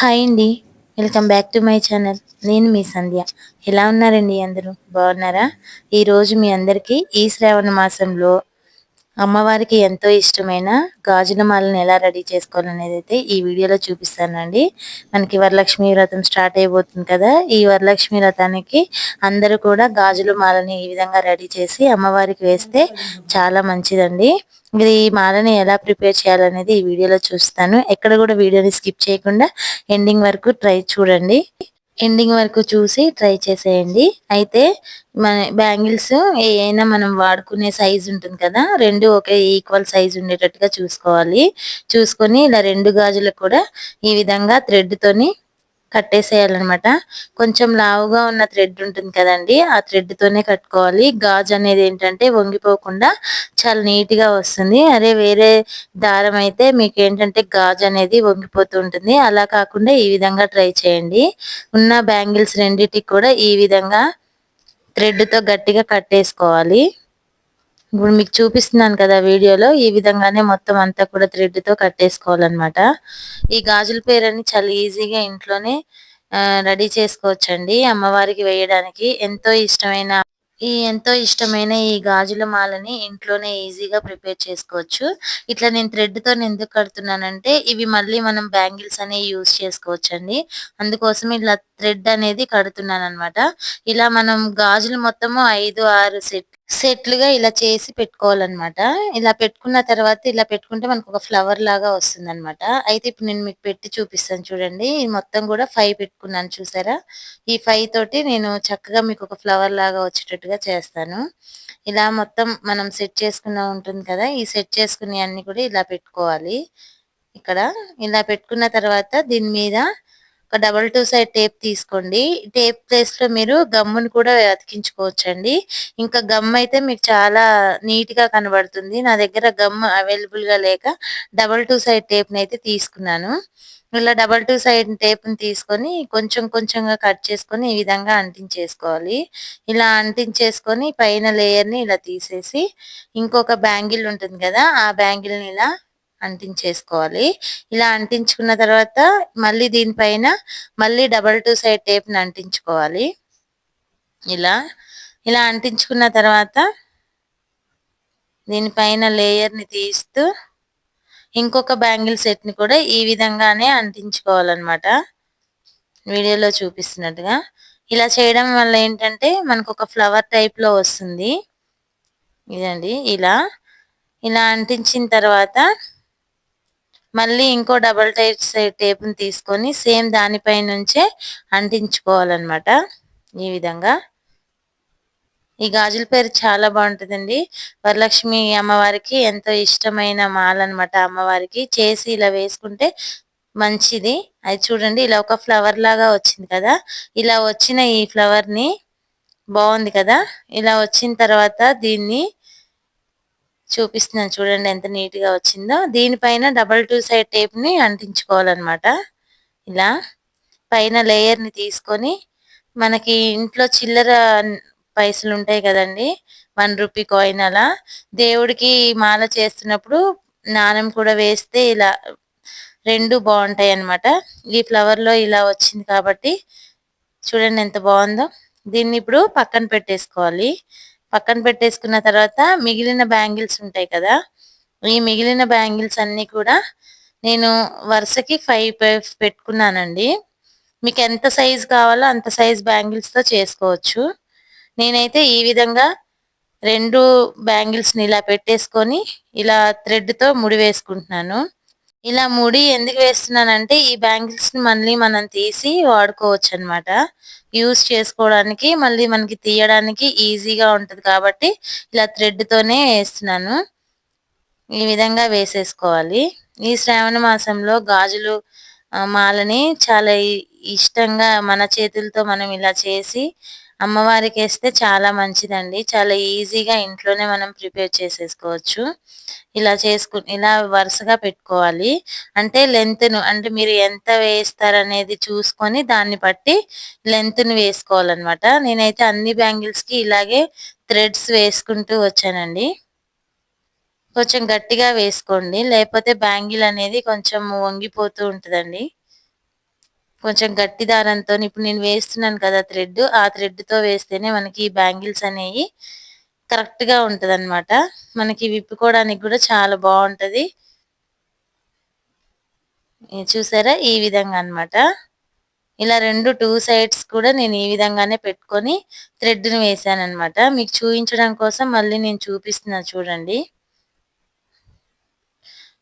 Hi అండి. Welcome back to my channel. నేను మీ సంధ్య. ఎలా ఉన్నారండి అందరూ? బాగున్నారా? ఈరోజు మీ అందరికీ ఈ శ్రావణ మాసంలో అమ్మవారికి ఎంతో ఇష్టమైన గాజుల మాలను ఎలా రెడీ చేసుకోవాలనేది అయితే ఈ వీడియోలో చూపిస్తానండి. మనకి వరలక్ష్మి వ్రతం స్టార్ట్ అయిపోతుంది కదా ఈ వరలక్ష్మి వ్రతానికి అందరూ కూడా గాజుల మాలని ఈ విధంగా రెడీ చేసి అమ్మవారికి వేస్తే చాలా మంచిదండి. ఇది ఈ మాలని ఎలా ప్రిపేర్ చేయాలనేది ఈ వీడియోలో చూస్తాను. ఎక్కడ కూడా వీడియోని స్కిప్ చేయకుండా ఎండింగ్ వరకు ట్రై చూడండి. ఎండింగ్ వరకు చూసి ట్రై చేసేయండి. అయితే మన బ్యాంగిల్స్ ఏమైనా మనం వాడుకునే సైజ్ ఉంటుంది కదా రెండు ఒకే ఈక్వల్ సైజ్ ఉండేటట్టుగా చూసుకోవాలి. చూసుకొని ఇలా రెండు గాజులకు కూడా ఈ విధంగా థ్రెడ్ తోని కట్టేసేయాలన్నమాట. కొంచెం లావుగా ఉన్న థ్రెడ్ ఉంటుంది కదండి ఆ థ్రెడ్తోనే కట్టుకోవాలి. గాజు అనేది ఏంటంటే వంగిపోకుండా చాలా నీట్గా వస్తుంది. అదే వేరే దారం అయితే మీకు ఏంటంటే గాజు అనేది వంగిపోతూ ఉంటుంది. అలా కాకుండా ఈ విధంగా ట్రై చేయండి. ఉన్న బ్యాంగిల్స్ రెండింటికి కూడా ఈ విధంగా థ్రెడ్తో గట్టిగా కట్టేసుకోవాలి. ఇప్పుడు మీకు చూపిస్తున్నాను కదా వీడియోలో ఈ విధంగానే మొత్తం అంతా కూడా థ్రెడ్తో కట్టేసుకోవాలన్నమాట. ఈ గాజుల పేరని చాలా ఈజీగా ఇంట్లోనే రెడీ చేసుకోవచ్చండి. అమ్మవారికి వేయడానికి ఎంతో ఇష్టమైన ఈ ఎంతో ఇష్టమైన ఈ గాజుల మాలని ఇంట్లోనే ఈజీగా ప్రిపేర్ చేసుకోవచ్చు. ఇట్లా నేను థ్రెడ్తో ఎందుకు కడుతున్నానంటే ఇవి మళ్ళీ మనం బ్యాంగిల్స్ అనేవి యూజ్ చేసుకోవచ్చండి. అందుకోసం ఇలా థ్రెడ్ అనేది కడుతున్నాను అనమాట ఇలా మనం గాజులు మొత్తము ఐదు ఆరు సెట్ సెట్లుగా ఇలా చేసి పెట్టుకోవాలన్నమాట. ఇలా పెట్టుకున్న తర్వాత ఇలా పెట్టుకుంటే మనకు ఒక ఫ్లవర్ లాగా వస్తుంది అనమాట అయితే ఇప్పుడు నేను మీకు పెట్టి చూపిస్తాను చూడండి. మొత్తం కూడా ఫైవ్ పెట్టుకున్నాను చూసారా? ఈ ఫైవ్ తోటి నేను చక్కగా మీకు ఒక ఫ్లవర్ లాగా వచ్చేటట్టుగా చేస్తాను. ఇలా మొత్తం మనం సెట్ చేసుకున్న ఉంటుంది కదా ఈ సెట్ చేసుకునే అన్ని కూడా ఇలా పెట్టుకోవాలి. ఇక్కడ ఇలా పెట్టుకున్న తర్వాత దీని మీద ఒక డబల్ టూ సైడ్ టేప్ తీసుకోండి. టేప్ ప్లేస్లో మీరు గమ్మును కూడా అతికించుకోవచ్చండి. ఇంకా గమ్ అయితే మీకు చాలా నీట్గా కనబడుతుంది. నా దగ్గర గమ్ అవైలబుల్గా లేక డబల్ టూ సైడ్ టేప్ అయితే తీసుకున్నాను. ఇలా డబల్ టూ సైడ్ టేప్ని తీసుకొని కొంచెం కొంచెంగా కట్ చేసుకొని ఈ విధంగా అంటించేసుకోవాలి. ఇలా అంటించేసుకొని పైన లేయర్ని ఇలా తీసేసి ఇంకొక బ్యాంగిల్ ఉంటుంది కదా ఆ బ్యాంగిల్ని ఇలా అంటించేసుకోవాలి. ఇలా అంటించుకున్న తర్వాత మళ్ళీ దీనిపైన మళ్ళీ డబల్ టూ సైడ్ టేప్ని అంటించుకోవాలి. ఇలా ఇలా అంటించుకున్న తర్వాత దీనిపైన లేయర్ని తీస్తూ ఇంకొక బ్యాంగిల్ సెట్ని కూడా ఈ విధంగానే అంటించుకోవాలన్నమాట. వీడియోలో చూపిస్తున్నట్టుగా. ఇలా చేయడం వల్ల ఏంటంటే మనకు ఒక ఫ్లవర్ టైప్లో వస్తుంది. ఇదండి ఇలా ఇలా అంటించిన తర్వాత మళ్ళీ ఇంకో డబల్ టైప్ సైడ్ టేప్ని తీసుకొని సేమ్ దానిపై నుంచే అంటించుకోవాలన్నమాట. ఈ విధంగా. ఈ గాజుల పేరు చాలా బాగుంటుందండి. వరలక్ష్మి అమ్మవారికి ఎంతో ఇష్టమైన మాల అనమాట అమ్మవారికి. చేసి ఇలా వేసుకుంటే మంచిది. అది చూడండి ఇలా ఒక ఫ్లవర్ లాగా వచ్చింది కదా. ఇలా వచ్చిన ఈ ఫ్లవర్ని బాగుంది కదా. ఇలా వచ్చిన తర్వాత దీన్ని చూపిస్తున్నాను చూడండి ఎంత నీట్గా వచ్చిందో. దీనిపైన డబల్ టూ సైడ్ టేప్ని అంటించుకోవాలన్నమాట. ఇలా పైన లేయర్ని తీసుకొని మనకి ఇంట్లో చిల్లర పైసలు ఉంటాయి కదండి వన్ రూపీ కాయిన్ అలా. దేవుడికి మాల చేస్తున్నప్పుడు నాణం కూడా వేస్తే ఇలా రెండు బాగుంటాయి అన్నమాట ఈ ఫ్లవర్లో ఇలా వచ్చింది కాబట్టి చూడండి ఎంత బాగుందో. దీన్ని ఇప్పుడు పక్కన పెట్టేసుకోవాలి. పక్కన పెట్టేసుకున్న తర్వాత మిగిలిన బ్యాంగిల్స్ ఉంటాయి కదా ఈ మిగిలిన బ్యాంగిల్స్ అన్నీ కూడా నేను వరుసకి ఫైవ్ పెట్టుకున్నానండి. మీకు ఎంత సైజ్ కావాలో అంత సైజ్ బ్యాంగిల్స్తో చేసుకోవచ్చు. నేనైతే ఈ విధంగా రెండు బ్యాంగిల్స్ని ఇలా పెట్టేసుకొని ఇలా థ్రెడ్తో ముడి వేసుకుంటున్నాను. ఇలా ముడి ఎందుకు వేస్తున్నానంటే ఈ బ్యాంగిల్స్ని మళ్ళీ మనం తీసి వాడుకోవచ్చు అనమాట యూస్ చేసుకోవడానికి మళ్ళీ మనకి తీయడానికి ఈజీగా ఉంటుంది కాబట్టి ఇలా థ్రెడ్ తోనే వేస్తున్నాను. ఈ విధంగా వేసేసుకోవాలి. ఈ శ్రావణ మాసంలో గాజులు మాలని చాలా ఇష్టంగా మన చేతులతో మనం ఇలా చేసి అమ్మవారికి వేస్తే చాలా మంచిదండి. చాలా ఈజీగా ఇంట్లోనే మనం ప్రిపేర్ చేసేసుకోవచ్చు. ఇలా చేసుకు ఇలా వరుసగా పెట్టుకోవాలి. అంటే లెంత్ను అంటే మీరు ఎంత వేస్తారనేది చూసుకొని దాన్ని బట్టి లెంత్ను వేసుకోవాలన్నమాట. నేనైతే అన్ని బ్యాంగిల్స్కి ఇలాగే థ్రెడ్స్ వేసుకుంటూ వచ్చానండి. కొంచెం గట్టిగా వేసుకోండి. లేకపోతే బ్యాంగిల్ అనేది కొంచెం వంగిపోతూ ఉంటుందండి. కొంచెం గట్టి దారంతో ఇప్పుడు నేను వేస్తున్నాను కదా థ్రెడ్ ఆ థ్రెడ్తో వేస్తేనే మనకి ఈ బ్యాంగిల్స్ అనేవి కరెక్ట్గా ఉంటుంది అనమాట మనకి విప్పుకోవడానికి కూడా చాలా బాగుంటుంది. చూసారా? ఈ విధంగా అనమాట ఇలా రెండు టూ సైడ్స్ కూడా నేను ఈ విధంగానే పెట్టుకొని థ్రెడ్ని వేసాను అనమాట మీకు చూపించడం కోసం మళ్ళీ నేను చూపిస్తున్నా చూడండి.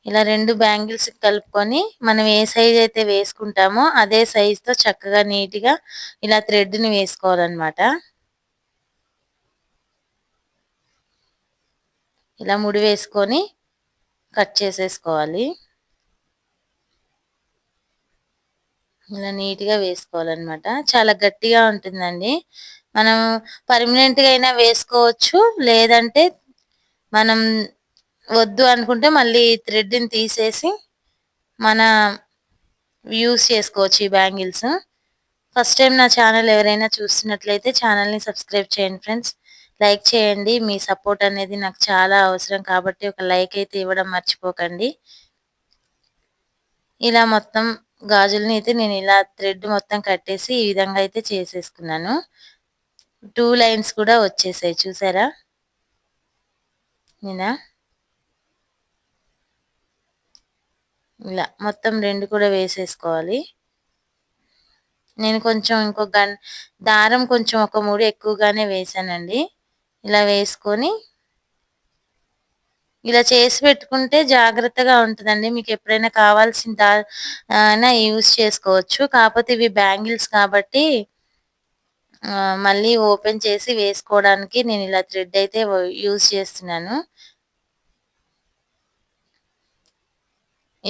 ఇలా రెండు బ్యాంగిల్స్ కలుపుకొని మనం ఏ సైజ్ అయితే వేసుకుంటామో అదే సైజుతో చక్కగా నీట్గా ఇలా థ్రెడ్ని వేసుకోవాలన్నమాట. ఇలా ముడి వేసుకొని కట్ చేసేసుకోవాలి. ఇలా నీట్గా వేసుకోవాలన్నమాట. చాలా గట్టిగా ఉంటుందండి. మనం పర్మనెంట్గా అయినా వేసుకోవచ్చు లేదంటే మనం వద్దు అనుకుంటే మళ్ళీ థ్రెడ్ని తీసేసి మన యూస్ చేసుకోవచ్చు ఈ బ్యాంగిల్స్ ఫస్ట్ టైం నా ఛానల్ ఎవరైనా చూస్తున్నట్లయితే ఛానల్ని సబ్స్క్రైబ్ చేయండి ఫ్రెండ్స్ లైక్ చేయండి. మీ సపోర్ట్ అనేది నాకు చాలా అవసరం కాబట్టి ఒక లైక్ అయితే ఇవ్వడం మర్చిపోకండి. ఇలా మొత్తం గాజులని అయితే నేను ఇలా థ్రెడ్ మొత్తం కట్టేసి ఈ విధంగా అయితే చేసేసుకున్నాను. టూ లైన్స్ కూడా వచ్చేసాయి. చూసారా? నేనా? ఇలా మొత్తం రెండు కూడా వేసేసుకోవాలి. నేను కొంచెం ఇంకో గన్ దారం కొంచెం ఒక మూడు ఎక్కువగానే వేసానండి. ఇలా వేసుకొని ఇలా చేసి పెట్టుకుంటే జాగ్రత్తగా ఉంటుందండి. మీకు ఎప్పుడైనా కావాల్సిన దా యూస్ చేసుకోవచ్చు. కాకపోతే ఇవి బ్యాంగిల్స్ కాబట్టి మళ్ళీ ఓపెన్ చేసి వేసుకోవడానికి నేను ఇలా థ్రెడ్ అయితే యూస్ చేస్తున్నాను.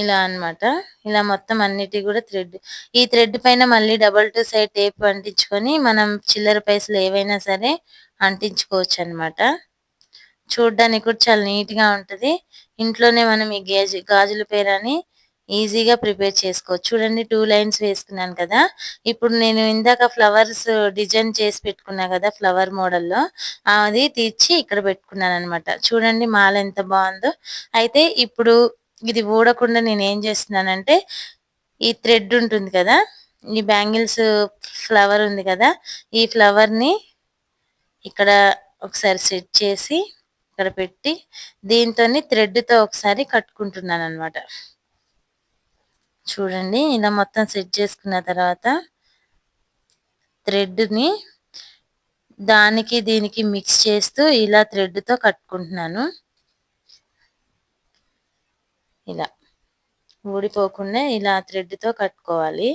ఇలా అనమాట ఇలా మొత్తం అన్నిటి కూడా థ్రెడ్. ఈ థ్రెడ్ పైన మళ్ళీ డబల్ టు సైడ్ టేప్ అంటించుకొని మనం చిల్లర పైసలు ఏవైనా సరే అంటించుకోవచ్చు అనమాట చూడ్డానికి కూడా చాలా నీట్గా ఉంటది. ఇంట్లోనే మనం ఈ గేజ్ గాజుల పేరని ఈజీగా ప్రిపేర్ చేసుకోవచ్చు. చూడండి టూ లైన్స్ వేసుకున్నాను కదా. ఇప్పుడు నేను ఇందాక ఫ్లవర్స్ డిజైన్ చేసి పెట్టుకున్నా కదా ఫ్లవర్ మోడల్లో. అది తీర్చి ఇక్కడ పెట్టుకున్నాను అనమాట చూడండి మాల ఎంత బాగుందో. అయితే ఇప్పుడు ఇది ఊడకుండా నేను ఏం చేస్తున్నానంటే ఈ థ్రెడ్ ఉంటుంది కదా ఈ బ్యాంగిల్స్ ఫ్లవర్ ఉంది కదా ఈ ఫ్లవర్ని ఇక్కడ ఒకసారి సెట్ చేసి ఇక్కడ పెట్టి దీంతో థ్రెడ్తో ఒకసారి కట్టుకుంటున్నాను అనమాట చూడండి ఇలా మొత్తం సెట్ చేసుకున్న తర్వాత థ్రెడ్ని దానికి దీనికి మిక్స్ చేస్తూ ఇలా థ్రెడ్తో కట్టుకుంటున్నాను. ఇలా ఊడిపోకుండా ఇలా థ్రెడ్తో కట్టుకోవాలి.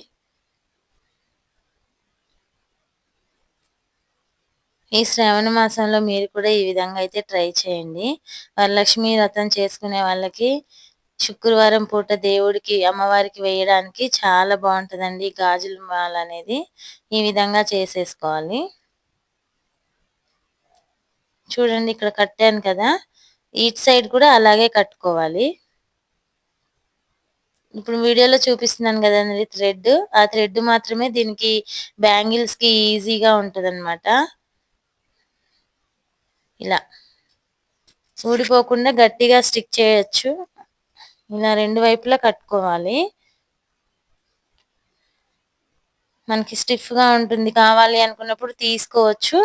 ఈ శ్రావణ మాసంలో మీరు కూడా ఈ విధంగా అయితే ట్రై చేయండి. వరలక్ష్మి వ్రతం చేసుకునే వాళ్ళకి శుక్రవారం పూట దేవుడికి అమ్మవారికి వేయడానికి చాలా బాగుంటుందండి గాజుల మాల అనేది. ఈ విధంగా చేసేసుకోవాలి. చూడండి ఇక్కడ కట్టాను కదా. ఇట్ సైడ్ కూడా అలాగే కట్టుకోవాలి. ఇప్పుడు వీడియోలో చూపిస్తున్నాను కదండి థ్రెడ్. ఆ థ్రెడ్ మాత్రమే దీనికి బ్యాంగిల్స్కి ఈజీగా ఉంటది ఇలా. ఊడిపోకుండా గట్టిగా స్టిక్ చేయొచ్చు. ఇలా రెండు వైపులా కట్టుకోవాలి. మనకి స్టిఫ్గా ఉంటుంది కావాలి అనుకున్నప్పుడు తీసుకోవచ్చు.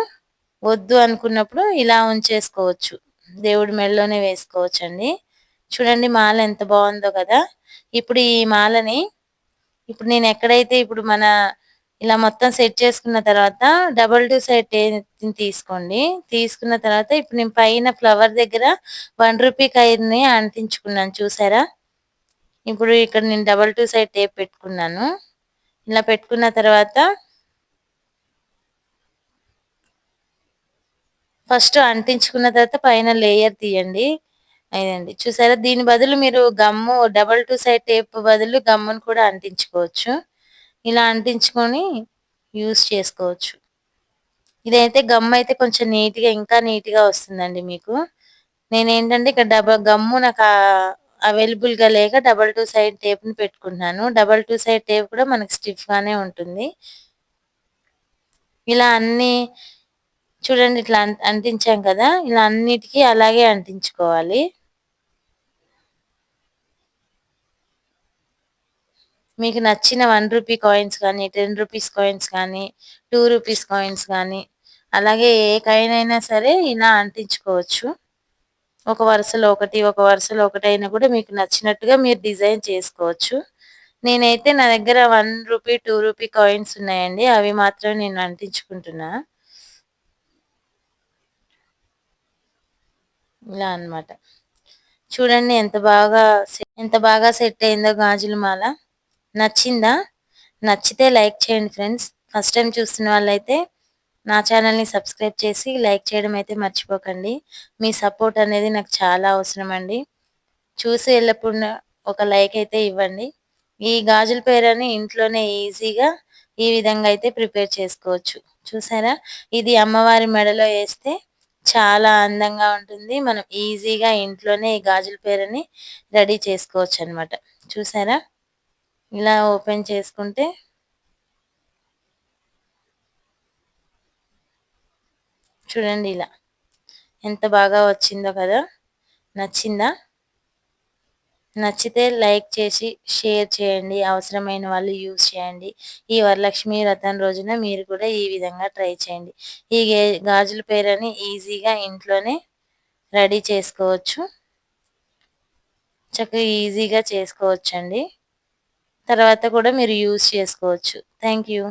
వద్దు అనుకున్నప్పుడు ఇలా ఉంచేసుకోవచ్చు. దేవుడి మెడలోనే వేసుకోవచ్చు అండి చూడండి మాల ఎంత బాగుందో కదా. ఇప్పుడు ఈ మాలని ఇప్పుడు నేను ఎక్కడైతే ఇప్పుడు మన ఇలా మొత్తం సెట్ చేసుకున్న తర్వాత డబల్ టూ సైడ్ తీసుకోండి. తీసుకున్న తర్వాత ఇప్పుడు నేను పైన ఫ్లవర్ దగ్గర వన్ రూపీ కైర్ని అంటించుకున్నాను. చూసారా? ఇప్పుడు ఇక్కడ నేను డబల్ టూ సైడ్ టేప్ పెట్టుకున్నాను. ఇలా పెట్టుకున్న తర్వాత ఫస్ట్ అంటించుకున్న తర్వాత పైన లేయర్ తీయండి. అదండి చూసారా? దీని బదులు మీరు గమ్ము డబల్ టూ సైడ్ టేప్ బదులు గమ్మును కూడా అంటించుకోవచ్చు. ఇలా అంటించుకొని యూస్ చేసుకోవచ్చు. ఇదైతే గమ్ అయితే కొంచెం నీట్గా ఇంకా నీట్గా వస్తుందండి మీకు. నేనేంటంటే ఇక్కడ డబల్ గమ్ము నాకు అవైలబుల్గా లేక డబల్ టూ సైడ్ టేప్ని పెట్టుకుంటున్నాను. డబల్ టూ సైడ్ టేప్ కూడా మనకి స్టిఫ్గానే ఉంటుంది. ఇలా అన్ని చూడండి ఇట్లా అంటించాం కదా ఇలా అన్నిటికీ అలాగే అంటించుకోవాలి. మీకు నచ్చిన వన్ రూపీ కాయిన్స్ కానీ టెన్ రూపీస్ కాయిన్స్ కానీ టూ రూపీస్ కాయిన్స్ కానీ అలాగే ఏ కాయిన్ అయినా సరే ఇలా అంటించుకోవచ్చు. ఒక వరుసలో ఒకటి ఒక వరుసలో ఒకటి అయినా కూడా మీకు నచ్చినట్టుగా మీరు డిజైన్ చేసుకోవచ్చు. నేనైతే నా దగ్గర one rupee two rupee coins ఉన్నాయండి అవి మాత్రం నేను అంటించుకుంటున్నా. ఇలా అనమాట చూడండి ఎంత బాగా ఎంత బాగా సెట్ అయిందో గాజుల మాల. నచ్చిందా? నచ్చితే లైక్ చేయండి ఫ్రెండ్స్. ఫస్ట్ టైం చూస్తున్న వాళ్ళైతే నా ఛానల్ని సబ్స్క్రైబ్ చేసి లైక్ చేయడం అయితే మర్చిపోకండి. మీ సపోర్ట్ అనేది నాకు చాలా అవసరం అండి చూసి వెళ్ళప్పుడు ఒక లైక్ అయితే ఇవ్వండి. ఈ గాజుల పేరని ఇంట్లోనే ఈజీగా ఈ విధంగా అయితే ప్రిపేర్ చేసుకోవచ్చు. చూసారా? ఇది అమ్మవారి మెడలో వేస్తే చాలా అందంగా ఉంటుంది. మనం ఈజీగా ఇంట్లోనే ఈ గాజుల పేరని రెడీ చేసుకోవచ్చు అనమాట చూసారా? ఇలా ఓపెన్ చేసుకుంటే చూడండి ఇలా. ఎంత బాగా వచ్చిందో కదా? నచ్చిందా? నచ్చితే లైక్ చేసి షేర్ చేయండి. అవసరమైన వాళ్ళు యూజ్ చేయండి. ఈ వరలక్ష్మి రథం రోజున మీరు కూడా ఈ విధంగా ట్రై చేయండి. ఈ గాజుల పేరని ఈజీగా ఇంట్లోనే రెడీ చేసుకోవచ్చు. చక్కగా ఈజీగా చేసుకోవచ్చండి. తర్వాత కూడా మీరు యూజ్ చేసుకోవచ్చు. Thank you.